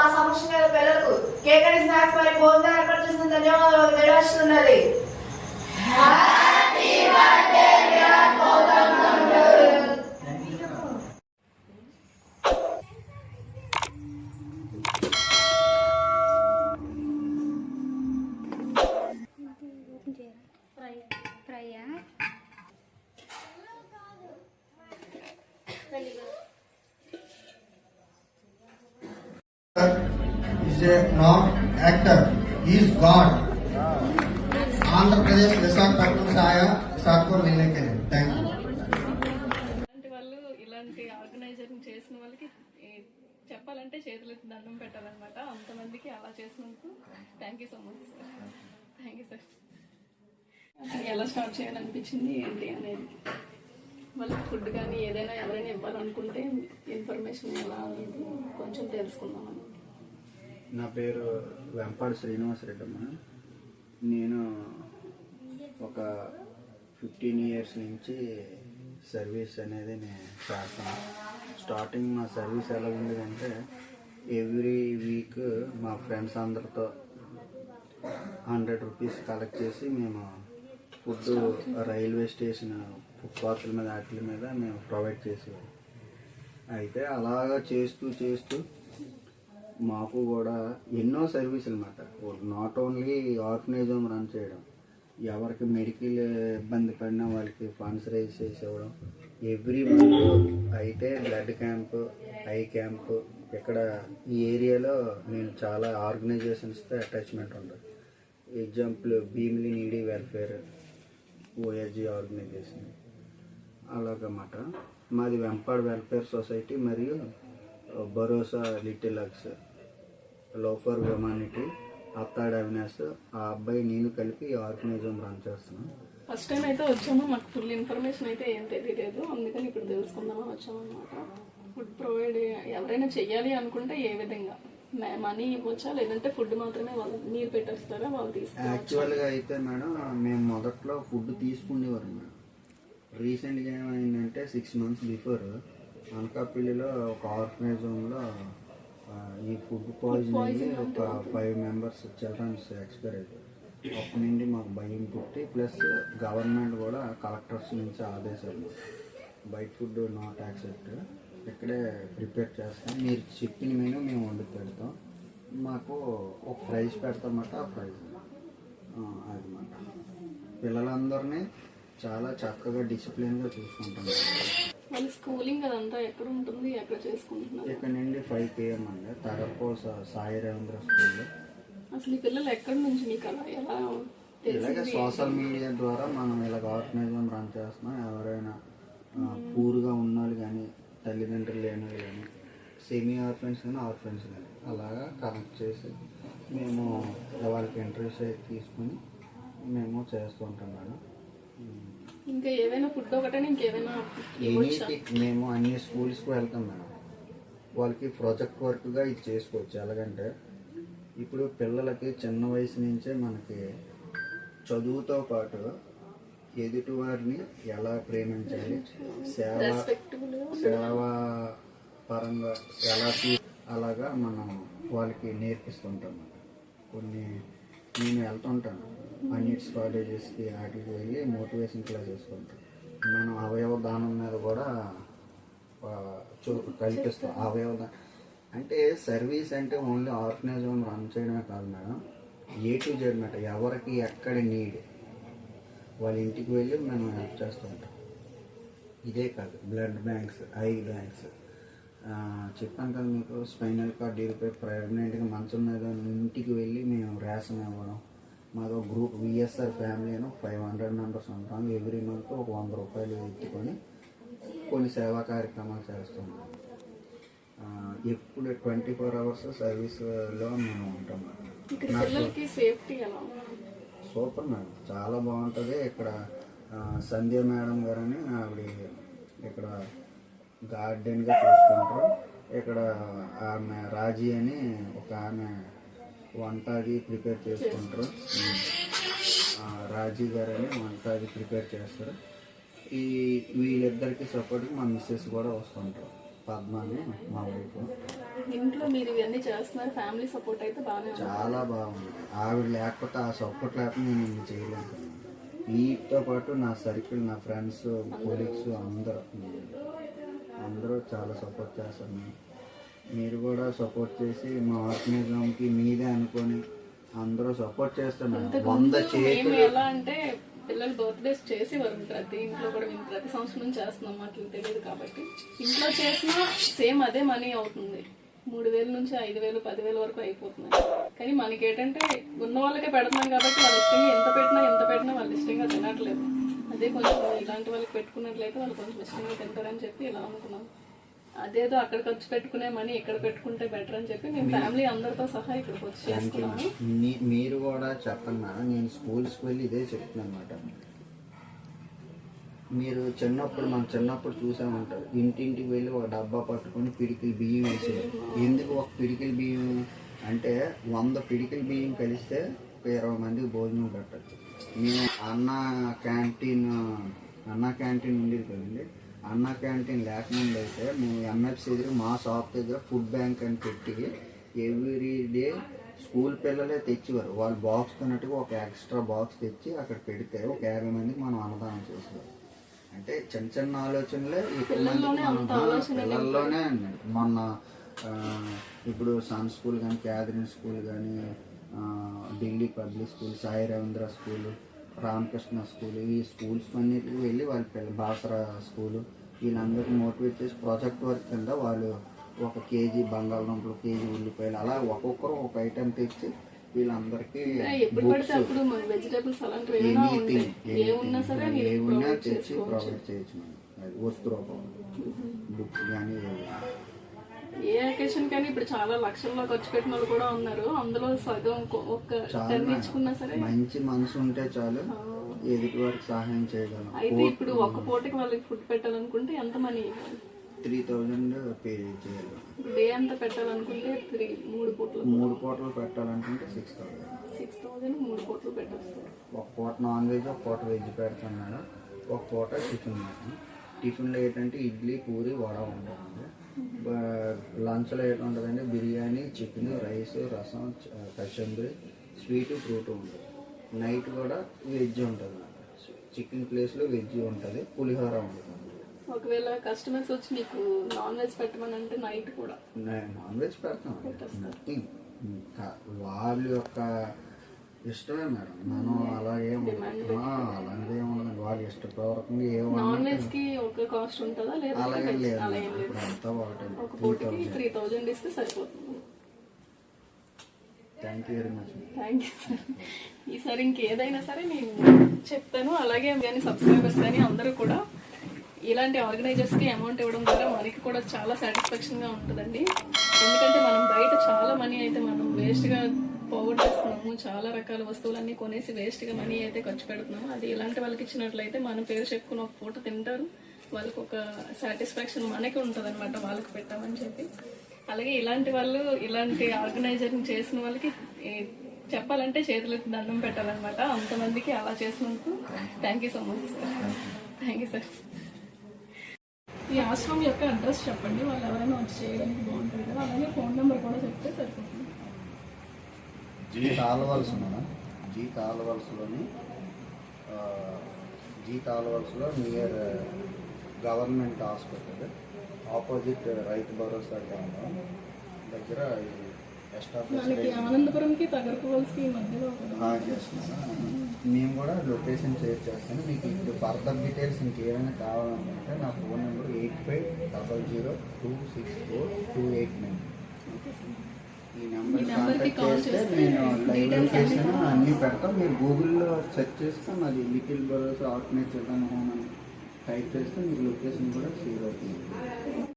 మా సంరక్షణ పిల్లలకు కేకడి స్నాక్స్ మరియు భోజనం ఏర్పాటు చేసిన ధన్యవాదాలు తెలియజేస్తున్నది is a not actor, he is God. Andhra Pradesh Visakhapatnam సాయ విశాఖపట్నం థ్యాంక్ యూ ఇలాంటి వాళ్ళు ఇలాంటి ఆర్గనైజరింగ్ చేసిన వాళ్ళకి చెప్పాలంటే చేతులెత్తి దండం పెట్టాలన్నమాట. అంతమందికి అలా చేసినందుకు thank you so much sir thank you sir అసలు ఎలా స్టార్ట్ చేయాలనిపించింది ఏంటి అనేది? వాళ్ళకి ఫుడ్ కానీ ఏదైనా ఎవరైనా ఇవ్వాలనుకుంటే ఇన్ఫర్మేషన్ ఎలా అనేది కొంచెం తెలుసుకుందామని నా పేరు వెంపాడు శ్రీనివాసరెడ్డి అమ్మ నేను ఒక ఫిఫ్టీన్ ఇయర్స్ నుంచి సర్వీస్ అనేది నేను చేస్తాను. స్టార్టింగ్ మా సర్వీస్ ఎలా ఉండేదంటే ఎవ్రీ వీక్ మా ఫ్రెండ్స్ అందరితో హండ్రెడ్ రూపీస్ కలెక్ట్ చేసి మేము ఫుడ్ రైల్వే స్టేషన్ ఫుట్పాత్ల మీద వాటి మీద మేము ప్రొవైడ్ చేసేవాళ్ళం. అయితే అలాగా చేస్తూ చేస్తూ మాకు కూడా ఎన్నో సర్వీసులు అన్నమాట. నాట్ ఓన్లీ ఆర్గనైజం రన్ చేయడం ఎవరికి మెడికల్ ఇబ్బంది పడినా వాళ్ళకి ఫండ్స్ రైజ్ చేసి ఇవ్వడం ఎవ్రీ మంత్ అయితే బ్లడ్ క్యాంప్ ఐ క్యాంప్ ఇక్కడ ఈ ఏరియాలో నేను చాలా ఆర్గనైజేషన్స్తో అటాచ్మెంట్ ఉంటుంది. Example Bheemili needy welfare OSG organisation అలాగన్నమాట. మాది వెంపాడ్ వెల్ఫేర్ సొసైటీ మరియు Bharosa little lux loafer humanity Attadu Avinash ఆ అబ్బాయి నేను కలిపి ఆర్గనైజం రన్ చేస్తున్నాను ఫస్ట్ టైం అయితే వచ్చాము. మాకు ఫుల్ ఇన్ఫర్మేషన్ అయితే ఏం తెలియలేదు. అందుకని ఇప్పుడు తెలుసుకుందామని వచ్చామన్నమాట. ఫుడ్ ప్రొవైడ్ ఎవరైనా చెయ్యాలి అనుకుంటే ఏ విధంగా? మనీ ఇవ్వచ్చా? లేదంటే ఫుడ్ మాత్రమే వాళ్ళు మీరు పెట్టేస్తారా? వాళ్ళు తీసుకుని యాక్చువల్గా అయితే మేడం మేము మొదట్లో ఫుడ్ తీసుకునేవారు మేడం. రీసెంట్గా ఏమైందంటే సిక్స్ మంత్స్ బిఫోర్ అనకాపల్లిలో ఒక ఆర్గనైజంలో ఈ ఫుడ్ పాయిజన్ ఒక ఫైవ్ మెంబర్స్ చిల్డ్రన్స్ ఎక్స్పైర్ అయిపోయారు అప్పటి నుండి మాకు భయం పుట్టి ప్లస్ గవర్నమెంట్ కూడా కలెక్టర్స్ నుంచి ఆదేశాలు. బయట ఫుడ్ నాట్ యాక్సెప్ట్ ఇక్కడే ప్రిపేర్ చేస్తాం. మీరు చెప్పిన మెనూ మేము వండి పెడతాం. మాకు ఒక ప్రైజ్ పెడతామట ఆ ప్రైజ్ అదన్నమాట పిల్లలందరినీ చాలా చక్కగా డిసిప్లిన్గా చూసుకుంటున్నారు వాళ్ళ స్కూలింగ్ అదంతా ఎక్కడ ఉంటుంది? ఎక్కడ చేసుకుంటున్నారు? ఇక్కడ నుండి ఫైవ్ పిఎం అండి. సాయి రవీంద్ర స్కూల్లో అసలు ఈ పిల్లలు ఎక్కడి నుంచి మీకు అలా ఎలా ఇలాగే సోషల్ మీడియా ద్వారా మనం ఇలాగ ఆర్గనైజం రన్ చేస్తున్నాం. ఎవరైనా పూర్గా ఉన్నోళ్ళు కానీ తల్లిదండ్రులు లేని కానీ సెమీ ఆర్ఫెన్స్ కానీ ఆర్ఫెన్స్ కానీ అలాగా కనెక్ట్ చేసి మేము వాళ్ళకి అయితే తీసుకుని మేము చేస్తూ ఉంటాం మేడం. ఇంకా ఫుడ్ మేము అన్ని స్కూల్స్కి వెళ్తాం మేడం. వాళ్ళకి ప్రాజెక్ట్ వర్క్గా ఇది చేసుకోవచ్చు. ఎలాగంటే ఇప్పుడు పిల్లలకి చిన్న వయసు నుంచే మనకి చదువుతో పాటు ఎదుటి వారిని ఎలా ప్రేమించాలి సేవ సేవ పరంగా ఎలా అలాగా మనం వాళ్ళకి నేర్పిస్తుంటాం కొన్ని నేను వెళ్తుంటాను. అన్నిట్స్ కాలేజెస్కి వాటికి వెళ్ళి మోటివేషన్ క్లాసెస్ చేసుకుంటాం. మనం అవయవ దానం మీద కూడా చూ కల్పిస్తాం. అవయవ దానం అంటే సర్వీస్ అంటే ఓన్లీ ఆర్గనైజం రన్ చేయడమే కాదు madam. A to Z madam ఎవరికి ఎక్కడ నీడ్ వాళ్ళ ఇంటికి వెళ్ళి మేము హెల్ప్ చేస్తుంటాం ఇదే కాదు బ్లడ్ బ్యాంక్స్ ఐ బ్యాంక్స్. చెప్పాను కదా మీకు స్పైనల్ కార్డ్ ఇరిపోయి ప్రెగ్నెంట్గా మంచం మీద ఇంటికి వెళ్ళి మేము రేషన్ ఇవ్వడం మాది ఒక గ్రూప్ విఎస్ఆర్ ఫ్యామిలీ అని ఫైవ్ హండ్రెడ్ మెంబర్స్ ఉంటాం. ఎవ్రీ మంత్ ఒక వంద రూపాయలు ఎత్తుకొని కొన్ని సేవా కార్యక్రమాలు చేస్తున్నాం ఎప్పుడు ట్వంటీ ఫోర్ అవర్స్ సర్వీస్లో మేము ఉంటాం. Super madam. చాలా బాగుంటుంది. ఇక్కడ సంధ్య మేడం గారని ఆవిడ ఇక్కడ గార్డెన్గా చూసుకుంటారు. ఇక్కడ ఆమె రాజీ అని ఒక ఆమె వంట అది ప్రిపేర్ చేసుకుంటారు. ఆ, రాజీ గారు అని వంట అది ప్రిపేర్ చేస్తారు. ఈ వీళ్ళిద్దరికి సపోర్ట్కి మా మిస్సెస్ కూడా వస్తుంటారు. పద్మ అని మా వైఫ్ ఇంట్లో మీరు ఇవన్నీ చేస్తున్నారు. ఫ్యామిలీ సపోర్ట్ అయితే ఉంది. చాలా బాగుంది. ఆవిడ లేకపోతే ఆ సపోర్ట్ లేకపోతే నేను చేయలేను. వీటితో పాటు నా సర్కిల్ నా ఫ్రెండ్స్ కొలీగ్స్ అందరూ అందరూ చాలా సపోర్ట్ చేస్తారు. మీరు కూడా సపోర్ట్ చేసి మా ఆర్గనైజంకి మీదే అనుకొని అందరూ సపోర్ట్ చేస్తున్నారు. వంద చేతులు. ఎలా అంటే పిల్లలు బర్త్డేస్ చేసేవారు ప్రతి ఇంట్లో కూడా మేము ప్రతి సంవత్సరం చేస్తున్నాం మాకు తెలియదు కాబట్టి. ఇంట్లో చేసినా సేమ్ అదే మనీ అవుతుంది. మూడు వేల నుంచి ఐదు వేలు పదివేల వరకు అయిపోతున్నాయి. కానీ మనకి ఏంటంటే ఉన్న వాళ్ళకే పెడుతున్నాం కాబట్టి వాళ్ళ ఇష్టంగా ఎంత పెట్టినా ఎంత పెట్టినా వాళ్ళు ఇష్టంగా తినట్లేదు. అదే కొంచెం ఇలాంటి వాళ్ళకి పెట్టుకున్నట్లయితే వాళ్ళు కొంచెం ఇష్టంగా తింటారని చెప్పి ఇలా అనుకున్నాం. అదేదో అక్కడ ఖర్చు పెట్టుకునే మనీ ఇక్కడ పెట్టుకుంటే బెటర్ అని చెప్పి మేము ఫ్యామిలీ అందరితో సహా ఇక్కడికి వచ్చి చేసుకున్నాము. మీరు కూడా చెప్పండి మేడం నేను స్కూల్స్కి వెళ్ళి ఇదే చెప్తున్నాను అనమాట మీరు చిన్నప్పుడు మనం చిన్నప్పుడు చూసామంటారు ఇంటింటికి వెళ్ళి ఒక డబ్బా పట్టుకొని పిడికిలు బియ్యం వేసేది ఎందుకు ఒక పిడికిలు బియ్యం? అంటే వంద పిడికిలు బియ్యం కలిస్తే ఒక ఇరవై మందికి భోజనం పెట్టచ్చు. మేము అన్న క్యాంటీన్ అన్న క్యాంటీన్ ఉండేది కదండి. అన్న క్యాంటీన్ లేకముందు అయితే మేము ఎంఎఫ్సి దగ్గర మా షాప్ దగ్గర ఫుడ్ బ్యాంక్ అని పెట్టి ఎవ్రీ డే స్కూల్ పిల్లలే తెచ్చేవారు వాళ్ళు బాక్స్ కొన్నట్టుగా ఒక ఎక్స్ట్రా బాక్స్ తెచ్చి అక్కడ పెడితే ఒక యాభై మందికి మనం అన్నదానం చేసేవారు అంటే చిన్న చిన్న ఆలోచనలే ఎక్కువ మందికి మనం పిల్లల్లోనే మొన్న ఇప్పుడు సన్ స్కూల్ కానీ క్యాథరిన్ స్కూల్ కానీ Delhi public school Sai Ravindra school Ramakrishna school ఈ స్కూల్స్ అన్నిటికి వెళ్ళి వాళ్ళ పిల్ల బాసరా స్కూలు వీళ్ళందరికీ మోటివేట్ చేసి ప్రాజెక్ట్ వర్క్ కింద వాళ్ళు ఒక కేజీ బంగాళదుంపలు కేజీ ఉల్లిపాయలు అలా ఒక్కొక్కరు ఒక ఐటెం తెచ్చి వీళ్ళందరికీ ఏమున్నా తెచ్చి. ప్రొవైడ్ చేయొచ్చు మనం. అది వస్తు రూపం బుక్స్ కానీ ఏ అకేషన్ కానీ ఇప్పుడు చాలా లక్షల్లో ఖర్చు పెట్టిన వాళ్ళు కూడా ఉన్నారు. అందులో సగం కొ- ఒక టెన్ ఇచ్చుకున్నా సరే మంచి మనసు ఉంటే చాలు. ఎదుటి వారికి సహాయం చేయగలం. అయితే ఇప్పుడు ఒక పూటకి వాళ్ళకి ఫుడ్ పెట్టాలనుకుంటే ఎంత మనీ త్రీ థౌజండ్ పే చేయాలి. డే అంతా పెట్టాలనుకుంటే త్రీ మూడు పూటలు. మూడు పూటలు పెట్టాలనుకుంటే సిక్స్ థౌజండ్ సిక్స్ థౌజండ్ మూడు పూటలు పెట్టాలి ఒక పూట నాన్ వెజ్ ఒక పూట వెజ్ పెడతాను మేడం. ఒక పూట టిఫిన్ మేడం. టిఫిన్లో ఏంటంటే ఇడ్లీ పూరి వడ ఉంటుందండి లంచ్లో ఏంటుంటుందండి బిర్యానీ చికెన్ రైస్ రసం కచంబరి స్వీట్ ఫ్రూట్ ఉంటుంది. నైట్ కూడా వెజ్ ఉంటుంది. చికెన్ ప్లేస్లో వెజ్ ఉంటుంది. పులిహోర ఉంటుంది. ఒకవేళ కస్టమర్స్ వచ్చి మీకు నాన్ వెజ్ పెట్టమని అంటే నైట్ కూడా నాన్ వెజ్ పెడతాం వాళ్ళ యొక్క ఇష్టమే మేడం మనం అలా ఏం అలాంటిది ఏముండదు. వాళ్ళు ఇష్టపూర్వకంగా ఏమన్నా నాన్ వెజ్కి ఒక కాస్ట్ ఉంటుందా లేదా అలాగే లేదు. ఇప్పుడు అంతా ఒకటే. త్రీ థౌజండ్ ఇస్తే సరిపోతుంది. Thank you very much thank you sir ఈసారి ఇంకేదైనా సరే నేను చెప్తాను. అలాగే కానీ సబ్స్క్రైబర్స్ కానీ అందరూ కూడా ఇలాంటి ఆర్గనైజర్స్కి అమౌంట్ ఇవ్వడం ద్వారా మనకి కూడా చాలా సాటిస్ఫాక్షన్గా ఉంటుందండి. ఎందుకంటే మనం బయట చాలా మనీ అయితే మనం వేస్ట్గా పోగొట్టేస్తున్నాము. చాలా రకాల వస్తువులన్నీ కొనేసి వేస్ట్గా మనీ అయితే ఖర్చు పెడుతున్నాము. అది ఇలాంటి వాళ్ళకి ఇచ్చినట్లయితే మన పేరు చెప్పుకుని ఒక పూట తింటారు. వాళ్ళకి ఒక సాటిస్ఫాక్షన్ మనకి ఉంటుంది అనమాట వాళ్ళకి పెట్టామని చెప్పి. అలాగే ఇలాంటి వాళ్ళు ఇలాంటి ఆర్గనైజర్ని చేసిన వాళ్ళకి చెప్పాలంటే చేతులెత్తి దండం పెట్టాలన్నమాట. అంతమందికి అలా చేసినందుకు thank you so much sir thank you sir ఈ ఆశ్రమం యొక్క అడ్రస్ చెప్పండి. వాళ్ళు ఎవరైనా వచ్చి చేయడానికి బాగుంటుంది కదా. అలాగే ఫోన్ నెంబర్ కూడా చెప్తే సరిపోతుంది. జీ కాలవలస మేడం జీ కాలవలసలోని G కాలవలసలో near government hospital opposite Rythu Bharosa Kendram దగ్గర మేము కూడా లొకేషన్ షేర్ చేస్తాను. మీకు ఇప్పుడు ఫర్దర్ డీటెయిల్స్ ఇంకేమైనా కావాలనుకుంటే నా phone number eight five double zero two six four two eight nine. ఈ నెంబర్కి కాల్ చేస్తే డీటెయిల్స్ అన్ని పెడతాం. మీరు గూగుల్లో సెర్చ్ చేస్తే మాది లిటిల్ బరోస్ ఆర్గనైజ్ చేద్దాం హోమ్ అని టైప్ చేస్తే మీకు లొకేషన్ కూడా షేర్ అవుతుంది.